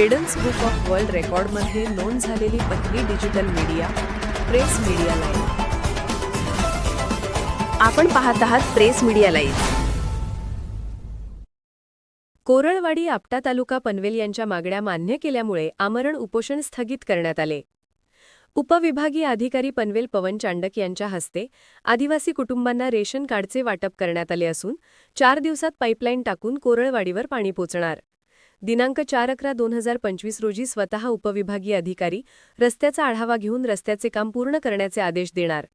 Credence book of world रेकॉर्डमध्ये नोंद झालेली पहिली digital media press media live आपण पाहत आहात press media live Koralwadi Apta taluka Panvel यांच्या मागण्या मान्य केल्यामुळे आमरण उपोषण स्थगित करण्यात आले. उपविभागीय अधिकारी पनवेल पवन चांडक यांच्या हस्ते आदिवासी कुटुंबांना रेशन कार्डचे वाटप करण्यात आले असून चार दिवसात पाईपलाईन टाकून कोरळवाडीवर पाणी पोचणार. दिनांक चार अकरा दोन हजार पंचवीस रोजी स्वतः उपविभागीय अधिकारी रस्त्याचा आढावा घेऊन रस्त्याचे काम पूर्ण करण्याचे आदेश देणार.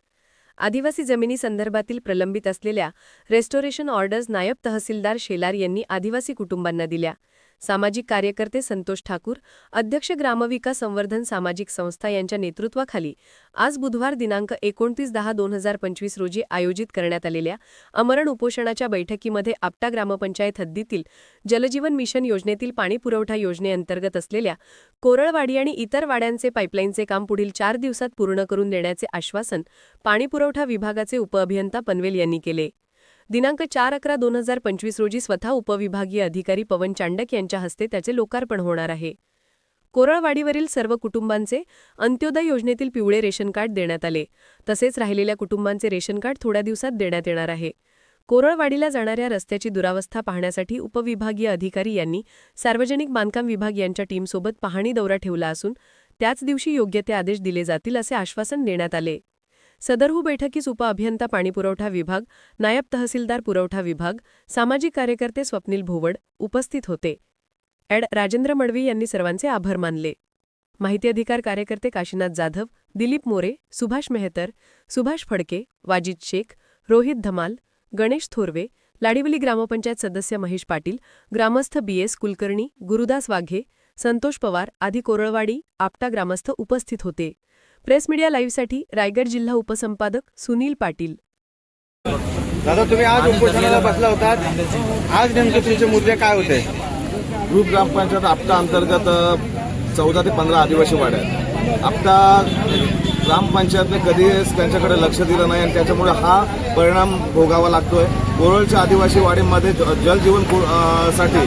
आदिवासी जमिनी संदर्भातील प्रलंबित असलेल्या रेस्टोरेशन ऑर्डर्स नायब तहसीलदार शेलार यांनी आदिवासी कुटुंबांना दिल्या. सामाजिक कार्यकर्ते संतोष ठाकूर अध्यक्ष ग्रामविकास संवर्धन सामाजिक संस्था यांच्या नेतृत्वाखाली आज बुधवार दिनांक एकोणतीस दहा दोन हजार पंचवीस रोजी आयोजित करण्यात आलेल्या अमरण उपोषणाच्या बैठकीमध्ये आपटा ग्रामपंचायत हद्दीतील जलजीवन मिशन योजनेतील पाणीपुरवठा योजनेअंतर्गत असलेल्या कोरळवाडी आणि इतर वाड्यांचे पाईपलाईनचे काम पुढील चार दिवसात पूर्ण करून देण्याचे आश्वासन पाणीपुरवठा विभागाचे उपअभियंता पनवेल यांनी केले. दिनांक चार अकरा दोन हजार पंचवीस रोजी स्वतः उपविभागीय अधिकारी पवन चांडक यांच्या हस्ते त्याचे लोकार्पण होणार आहे. कोरळवाडीवरील सर्व कुटुंबांचे अंत्योदय योजनेतील पिवळे रेशन कार्ड देण्यात आले. तसेच राहिलेल्या कुटुंबांचे रेशन कार्ड थोड्या दिवसात देण्यात येणार आहे. कोरळवाडीला जाणाऱ्या रस्त्याची दुरावस्था पाहण्यासाठी उपविभागीय अधिकारी यांनी सार्वजनिक बांधकाम विभाग यांच्या टीमसोबत पाहणी दौरा ठेवला असून त्याच दिवशी योग्य ते आदेश दिले जातील असे आश्वासन देण्यात आले. सदरहू बैठकीस उपअभियंता पाणीपुरवठा विभाग नायब तहसीलदार पुरवठा विभाग सामाजिक कार्यकर्ते स्वप्नील भोवड उपस्थित होते. ॲड. राजेंद्र मडवी यांनी सर्वांचे आभार मानले. माहिती अधिकार कार्यकर्ते काशीनाथ जाधव दिलीप मोरे सुभाष मेहतर सुभाष फडके वाजिद शेख रोहित धमाल गणेश थोरवे लाडिवली ग्रामपंचायत सदस्य महेश पाटील ग्रामस्थ बी एस कुलकर्णी गुरुदास वाघे संतोष पवार आदी कोरळवाडी आपटा ग्रामस्थ उपस्थित होते. प्रेस मीडिया लाईव्हसाठी रायगड जिल्हा उपसंपादक सुनील पाटील. दादा तुम्ही आज उपोषणाला बसला होतात. आज नेमके तुमचे मुद्दे काय होते? ग्रुप ग्रामपंचायत आपटा अंतर्गत चौदा ते पंधरा आदिवासी वाड्या आहेत. आपटा ग्रामपंचायतने कधीच त्यांच्याकडे लक्ष दिलं नाही आणि त्याच्यामुळे हा परिणाम भोगावा लागतोय. कोरळच्या आदिवासी वाडीमध्ये जलजीवनसाठी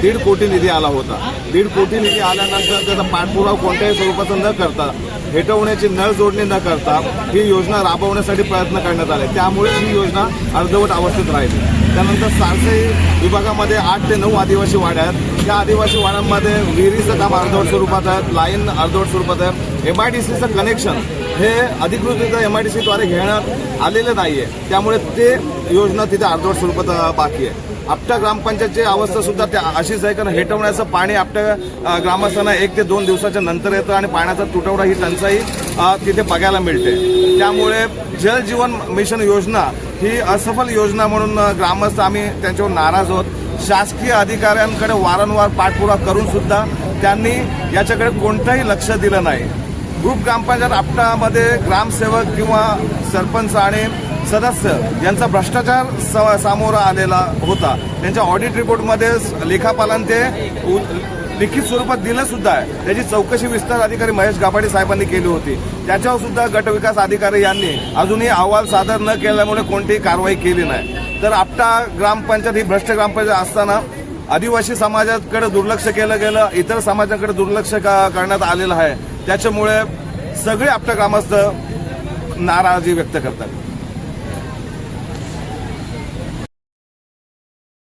दीड कोटी निधी आला होता. दीड कोटी निधी आल्यानंतर त्याचा पाठपुरावा कोणत्याही स्वरूपाचा न करता हेटवण्याची नळ जोडणी न करता ही योजना राबवण्यासाठी प्रयत्न करण्यात आले. त्यामुळे ही योजना अर्धवट अवस्थेत राहिली. त्यानंतर सारसई विभागामध्ये आठ ते नऊ आदिवासी वाड्या आहेत. त्या आदिवासी वाड्यांमध्ये विहिरीचं काम अर्धवट स्वरूपात आहे लाईन अर्धवट स्वरूपात आहे. एम आय डी सीचं कनेक्शन हे अधिकृतरित्या एम आय डी सीद्वारे घेण्यात आलेलं नाही आहे त्यामुळे ते योजना तिथे अर्धवट स्वरूपात बाकी आहे. आपटा ग्रामपंचायतची अवस्था सुद्धा त्या अशीच आहे कारण हेटवण्याचं पाणी आपल्या ग्रामस्थांना एक ते दोन दिवसाच्या नंतर येतं आणि पाण्याचा तुटवडा ही टंचाई तिथे बघायला मिळते. त्यामुळे जल जीवन मिशन योजना ही असफल योजना म्हणून ग्रामस्थ आम्ही त्यांच्यावर नाराज आहोत. शासकीय अधिकाऱ्यांकडे वारंवार पाठपुरा करून सुद्धा त्यांनी याच्याकडे कोणतंही लक्ष दिलं नाही. ग्रुप ग्रामपंचायत आपटामध्ये ग्रामसेवक किंवा सरपंच आणि सदस्य यांचा भ्रष्टाचार सामोरा आलेला होता. त्यांच्या ऑडिट रिपोर्टमध्ये लेखापालन ते लिखित स्वरूपात दिलं सुद्धा आहे. त्याची चौकशी विस्तार अधिकारी महेश गाभाडे साहेबांनी केली होती. त्याच्यावर सुद्धा गटविकास अधिकारी यांनी अजूनही अहवाल सादर न केल्यामुळे कोणतीही कारवाई केली नाही. तर आपटा ग्रामपंचायत ही भ्रष्ट ग्रामपंचायत असताना आदिवासी समाजाकडे दुर्लक्ष केलं गेलं इतर समाजाकडे दुर्लक्ष का- करण्यात आलेलं आहे. त्याच्यामुळे सगळे आपटा ग्रामस्थ नाराजी व्यक्त करतात.